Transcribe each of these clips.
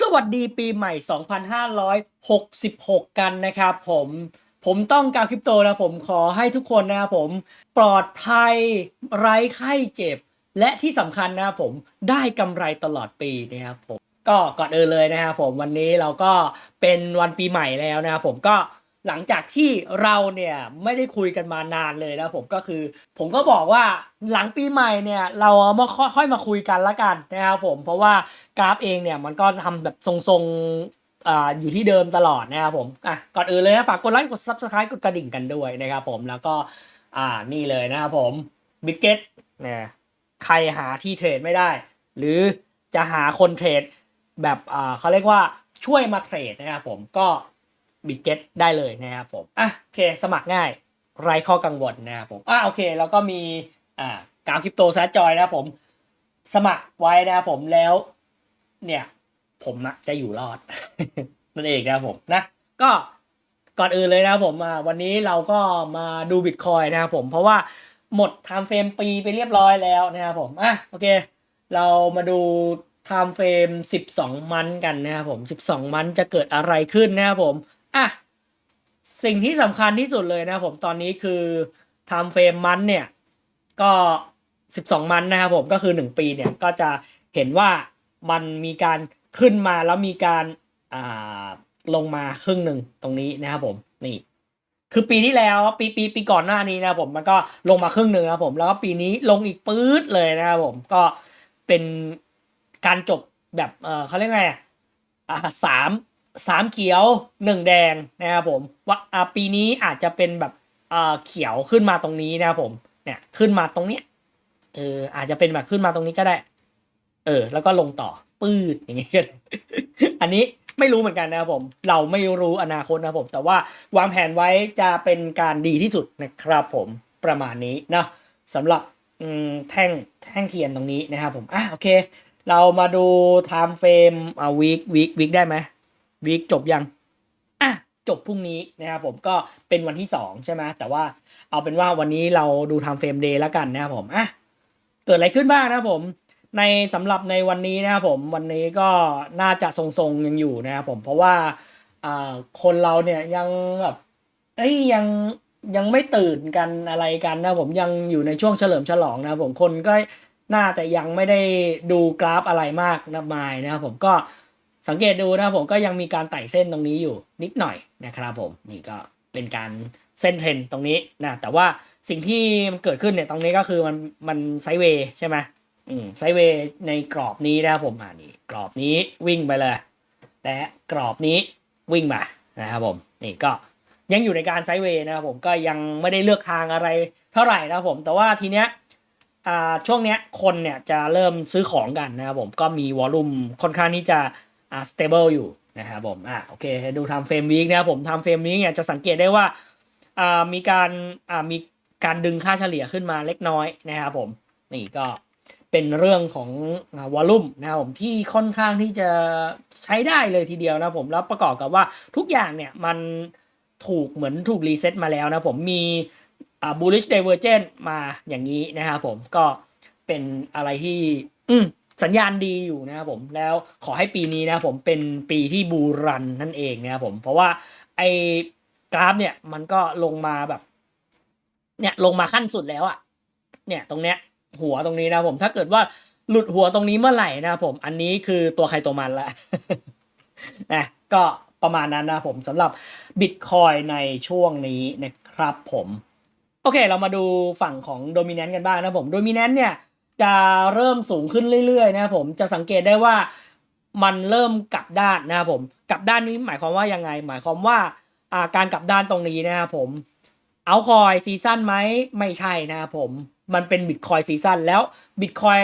สวัสดีปีใหม่ 2566 กันนะครับผม ผมต้องการคริปโตนะผมขอให้ทุกคนนะครับผม ปลอดภัยไร้ไข้เจ็บ และที่สำคัญนะครับผมได้กำไรตลอดปีนะครับผม ก็ก่อนอื่นเลยนะครับผมวันนี้เราก็เป็นวันปีใหม่แล้วนะครับผมก็ หลังจากที่เราเนี่ยไม่ได้คุยกันมานานเลยนะผมก็คือ ผมก็บอกว่าหลังปีใหม่เนี่ยเราเอามาค่อยมาคุยกันละกันนะครับผมเพราะว่ากราฟเองเนี่ยมันก็ทำแบบทรงๆอ่าอยู่ที่เดิมตลอดนะครับผมอะก่อนอื่นเลยนะฝากกดไลค์กด subscribe กดกระดิ่งกันด้วยนะครับผมแล้วก็อ่านี่เลยนะครับผมบิ g เก็ตเนี่ยใครหาที่เทรดไม่ได้ หรือจะหาคนเทรดแบบอ่าเขาเรียกว่าช่วยมาเทรดนะครับผมก็ บิ g เก็ตได้เลยนะครับผมอะโอเค สมัครง่ายไร้ข้อกังวลนะครับผมอะโอเค แล้วก็มีอ่ากาวคริปโตแซดจอยนะครับผม สมัครไว้นะครับผมแล้ว เนี่ย ผมนะจะอยู่รอด นั่นเองนะครับผมนะ ก็ก่อนอื่นเลยนะครับผมวันนี้เราก็มาดูบิตคอยนะครับผมเพราะว่าหมดไทม์เฟรมปีไปเรียบร้อยแล้วนะครับผมอะโอเค เรามาดูไทม์เฟรม 12 มันกันนะครับผม 12 มันจะเกิดอะไรขึ้นนะครับผม อะ สิ่งที่สำคัญที่สุดเลยนะผมตอนนี้คือไทม์เฟรมมันเนี่ย ก็ 12 มันนะครับผมก็คือ 1 ปีเนี่ย ก็จะเห็นว่ามันมีการขึ้นมาแล้วมีการอ่าลงมาครึ่งหนึ่งตรงนี้นะครับผมนี่คือปีที่แล้วปีปีปีก่อนหน้านี้นะครับผมมันก็ลงมาครึ่งหนึ่งนะครับผมแล้วก็ปีนี้ลงอีกปื๊ดเลยนะครับผมก็เป็นการจบแบบเออเขาเรียกไงอะอ่าสาม สามเขียวหนึ่งแดงนะครับผมว่าปีนี้อาจจะเป็นแบบอ่าเขียวขึ้นมาตรงนี้นะครับผมเนี่ยขึ้นมาตรงเนี้ยเอออาจจะเป็นแบบขึ้นมาตรงนี้ก็ได้ เออ แล้วก็ลงต่อปื๊ดอย่างงี้ก็ได้อันนี้ไม่รู้เหมือนกันนะครับผม เราไม่รู้อนาคตนะครับผม แต่ว่าวางแผนไว้จะเป็นการดีที่สุดนะครับผมประมาณนี้นะสำหรับแท่งแท่งเทียนตรงนี้นะครับผมอะโอเค เรามาดู time frame อ่า week week week ได้ไหม week จบยังอะจบพรุ่งนี้นะครับผมก็เป็นวันที่ 2 ใช่ไหมแต่ว่าเอาเป็นว่าวันนี้เราดู time frame day แล้วกันนะครับผมอะเกิดอะไรขึ้นบ้างนะครับผมในสำหรับในวันนี้นะครับผมวันนี้ก็น่าจะทรงๆยังอยู่นะครับผมเพราะว่าอ่าคนเราเนี่ยยังแบบเอ้ยยังยังไม่ตื่นกันอะไรกันนะผมยังอยู่ในช่วงเฉลิมฉลองนะครับผมคนก็น่าแต่ยังไม่ได้ดูกราฟอะไรมากนะมายนะครับผมก็ สังเกตดูนะผมก็ยังมีการไต่เส้นตรงนี้อยู่นิดหน่อยนะครับผมนี่ก็เป็นการเส้นเทรนตรงนี้นะแต่ว่าสิ่งที่มันเกิดขึ้นเนี่ยตรงนี้ก็คือมันมันไซเวย์ใช่ไหมอืมไซเวย์ในกรอบนี้นะครับผมอ่านี่กรอบนี้วิ่งไปเลย และกรอบนี้วิ่งมานะครับผมนี่ก็ยังอยู่ในการไซเวย์นะครับผมก็ยังไม่ได้เลือกทางอะไรเท่าไหร่นะครับผมแต่ว่าทีเนี้ยอ่าช่วงเนี้ยคนเนี่ยจะเริ่มซื้อของกันนะครับผมก็มีวอลลุ่มค่อนข้างที่จะ อ่าสเตเบิลอยู่นะครับผมอ่าโอเคดูทำเฟรมวีคนะครับผมทำเฟรมวีคเนี่ยจะสังเกตได้ว่าอ่ามีการอ่ามีการดึงค่าเฉลี่ยขึ้นมาเล็กน้อยนะครับผมนี่ก็เป็นเรื่องของวอลลุ่มนะครับผมที่ค่อนข้างที่จะใช้ได้เลยทีเดียวนะผมแล้วประกอบกับว่าทุกอย่างเนี่ยมันถูกเหมือนถูกรีเซ็ตมาแล้วนะผมมีอ่า bullish divergence มาอย่างนี้นะครับผมก็เป็นอะไรที่อืม สัญญาณดีอยู่นะครับผมแล้วขอให้ปีนี้นะผมเป็นปีที่บูรันนั่นเองนะครับผมเพราะว่าไอ้กราฟเนี่ยมันก็ลงมาแบบ เนี่ยลงมาขั้นสุดแล้วอะเนี่ยตรงเนี้ยหัวตรงนี้นะผมถ้าเกิดว่าหลุดหัวตรงนี้เมื่อไหร่นะผม อันนี้คือตัวใครตัวมันละนะก็ประมาณนั้นนะผมสำหรับบิตคอยในช่วงนี้นะครับผม โอเค เรามาดูฝั่งของโดมิ n น n ์กันบ้างนะผมโดมิ n น n ์เนี่ย จะเริ่มสูงขึ้นเรื่อยๆนะครับผมจะสังเกตได้ว่ามันเริ่มกลับด้านนะครับผมกลับด้านนี้หมายความว่ายังไง หมายความว่าอาการกลับด้านตรงนี้นะครับผมเอาคอยซีซั่นไหมไม่ใช่นะครับผมมันเป็นบิตคอยซีซั่นแล้วบิตคอย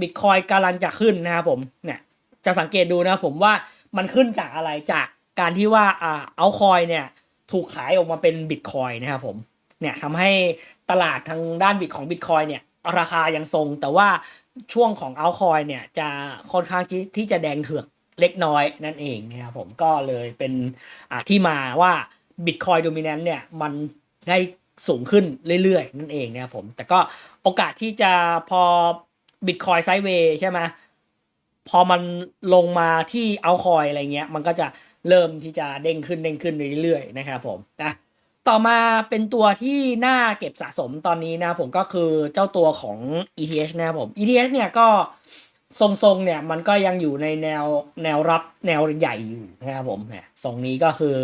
บิตคอยกำลังจะขึ้นนะครับผมเนี่ยจะสังเกตดูนะครับผมว่ามันขึ้นจากอะไรจากการที่ว่าอ่าเอาคอยเนี่ยถูกขายออกมาเป็นบิตคอยนะครับผมเนี่ยทำให้ตลาดทางด้านบิตของบิตคอยเนี่ย ราคายังทรง แต่ว่าช่วงของเอาคอยเนี่ยจะค่อนข้างที่จะแดงเถือกเล็กน้อยนั่นเองนะครับผมก็เลยเป็นที่มาว่า Bitcoin Dominant เนี่ยมันได้สูงขึ้นเรื่อยๆ นั่นเองนะครับผมแต่ก็โอกาสที่จะพอ Bitcoin Sideway ใช่ไหมพพอมันลงมาที่เอาคอยอะไรเงี้ย มันก็จะเริ่มที่จะเด้งขึ้นเด้งขึ้นเรื่อยๆ นะครับผมนะ ต่อมาเป็นตัวที่น่าเก็บสะสมตอนนี้นะผมก็คือเจ้าตัวของ ETH นะครับผม ETH เนี่ยก็ทรงๆเนี่ยมันก็ยังอยู่ในแนวแนวรับแนวใหญ่อยู่นะครับผมเนี่ยทรงนี้ก็คือ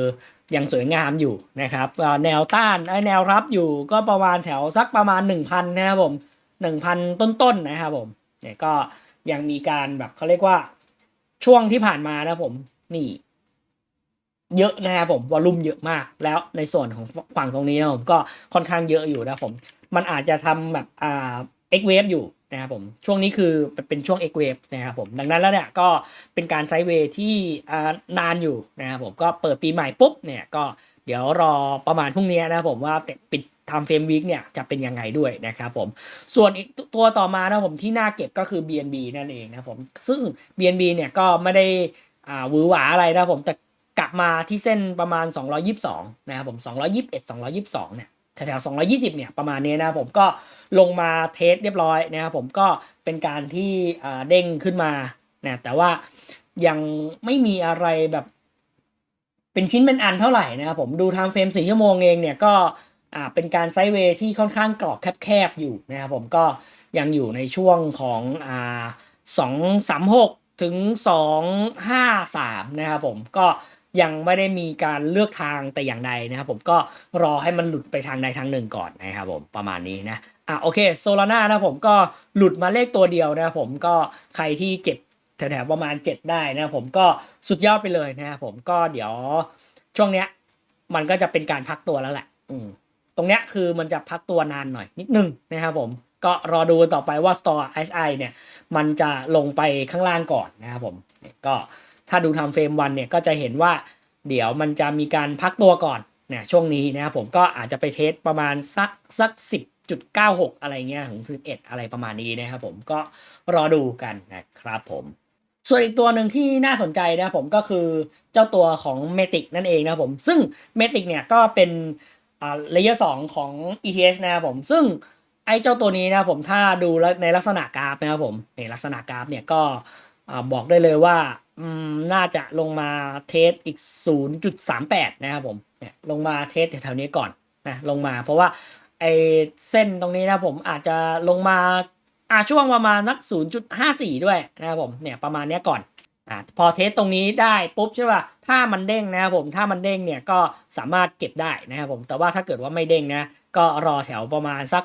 ยังสวยงามอยู่นะครับแนวต้านไอ้แนวรับอยู่ก็ประมาณแถวสักประมาณ 1,000นะครับผม1,000 ต้นๆนะครับผมเนี่ยก็ยังมีการแบบเขาเรียกว่าช่วงที่ผ่านมานะผมนี่ เยอะนะครับผมวอลลุ่มเยอะมาก แล้วในส่วนของฝั่งตรงนี้นะผมก็ค่อนข้างเยอะอยู่นะผม มันอาจจะทำแบบอ่า X wave อยู่นะครับผมช่วงนี้คือเป็นช่วง X wave นะครับผมดังนั้นแล้วเนี่ยก็เป็นการไซด์เวย์ที่อ่านานอยู่นะครับผมก็เปิดปีใหม่ปุ๊บเนี่ยก็เดี๋ยวรอประมาณพรุ่งนี้นะครับผมว่าปิดทำเฟรมวีคเนี่ยจะเป็นยังไงด้วยนะครับผม ส่วนอีกตัวต่อมานะผมที่น่าเก็บก็คือ BNB นั่นเองนะครับผม ซึ่ง BNB เนี่ยก็ไม่ได้อ่าหวือหวาอะไรนะผมแต่ กลับมาที่เส้นประมาณ 222 นะครับผม 221 222 เนี่ยแถวๆ220 เนี่ย ประมาณนี้นะผมก็ลงมาเทสเรียบร้อยนะครับผมก็เป็นการที่เด้งขึ้นมานะแต่ว่ายังไม่มีอะไรแบบ เป็นชิ้นเป็นอันเท่าไหร่นะครับผมดูไทม์เฟรม4ชั่วโมงเองเนี่ยก็เป็นการไซด์เวย์ที่ค่อนข้างกรอบแคบๆอยู่นะครับผมก็ยังอยู่ในช่วงของอ่า236 ถึง 253 นะครับผมก็ ยังไม่ได้มีการเลือกทางแต่อย่างใดนะครับผมก็รอให้มันหลุดไปทางใดทางหนึ่งก่อนนะครับผมประมาณนี้นะอะโอเคโซลาร่านะผมก็หลุดมาเลขตัวเดียวนะครับผมก็ใครที่เก็บแถวๆประมาณ 7 ได้นะครับผมก็สุดยอดไปเลยนะครับผมก็เดี๋ยวช่วงเนี้ยมันก็จะเป็นการพักตัวแล้วแหละอืมตรงเนี้ยคือมันจะพักตัวนานหน่อยนิดนึงนะครับผมก็รอดูต่อไปว่า Store SI เนี่ยมันจะลงไปข้างล่างก่อนนะครับผมเนี่ยก็ ถ้าดูทำเฟรมวันเนี่ยก็จะเห็นว่าเดี๋ยวมันจะมีการพักตัวก่อนเนี่ยช่วงนี้นะครับผมก็อาจจะไปเทสประมาณสักสักสิบจุดเก้าหกอะไรเงี้ยถึงสิบเอ็ดอะไรประมาณนี้นะครับผมก็รอดูกันนะครับผม ส่วนอีกตัวหนึ่งที่น่าสนใจนะครับผมก็คือเจ้าตัวของเมติกนั่นเองนะครับผมซึ่งเมติกเนี่ยก็เป็นอ่าเลเยอร์สองของ ETH นะครับผมซึ่งไอ้เจ้าตัวนี้นะครับผมถ้าดูในลักษณะกราฟนะครับผมในลักษณะกราฟเนี่ยก็อ่าบอกได้เลยว่า น่าจะลงมาเทสอีก 0.38 นะครับผมเนี่ยลงมาเทสแถวๆนี้ก่อนนะลงมาเพราะว่าไอเส้นตรงนี้นะผมอาจจะลงมาอ่าช่วงประมาณนัก 0.54 ด้วยนะครับผมเนี่ยประมาณนี้ก่อนอ่าพอเทสตรงนี้ได้ปุ๊บใช่ป่ะถ้ามันเด้งนะครับผมถ้ามันเด้งเนี่ยก็สามารถเก็บได้นะครับผมแต่ว่าถ้าเกิดว่าไม่เด้งนะก็รอแถวประมาณสัก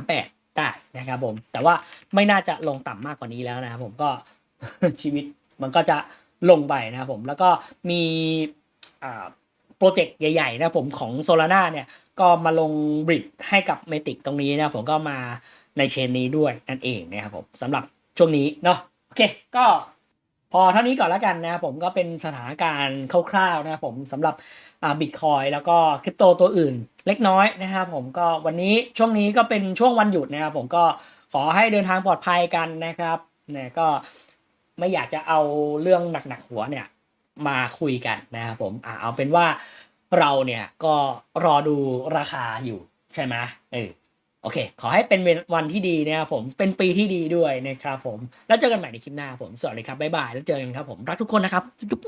0.38 ได้นะครับผมแต่ว่าไม่น่าจะลงต่ำมากกว่านี้แล้วนะครับผมก็ชีวิต มันก็จะลงไปนะครับผมแล้วก็มีโปรเจกต์ใหญ่ๆนะผมของ Solana เนี่ยก็มาลงบริดให้กับเมติกตรงนี้นะผมก็มาในเชนนี้ด้วยนั่นเองนะครับผมสำหรับช่วงนี้เนาะโอเคก็พอเท่านี้ก่อนแล้วกันนะครับผมก็เป็นสถานการณ์คร่าวๆนะครับผมสำหรับบิตคอยแล้วก็คริปโตตัวอื่นเล็กน้อยนะครับผมก็วันนี้ช่วงนี้ก็เป็นช่วงวันหยุดนะครับผมก็ขอให้เดินทางปลอดภัยกันนะครับเนี่ยก็ ไม่อยากจะเอาเรื่องหนักๆหัวเนี่ยมาคุยกันนะครับผมอ่าเอาเป็นว่าเราเนี่ยก็รอดูราคาอยู่ใช่ไหมเออโอเค ขอให้เป็นวันที่ดีนะครับผม เป็นปีที่ดีด้วยนะครับผม แล้วเจอกันใหม่ในคลิปหน้าผม สวัสดีครับ บ๊ายบาย แล้วเจอกันครับผม รักทุกคนนะครับจุ๊บ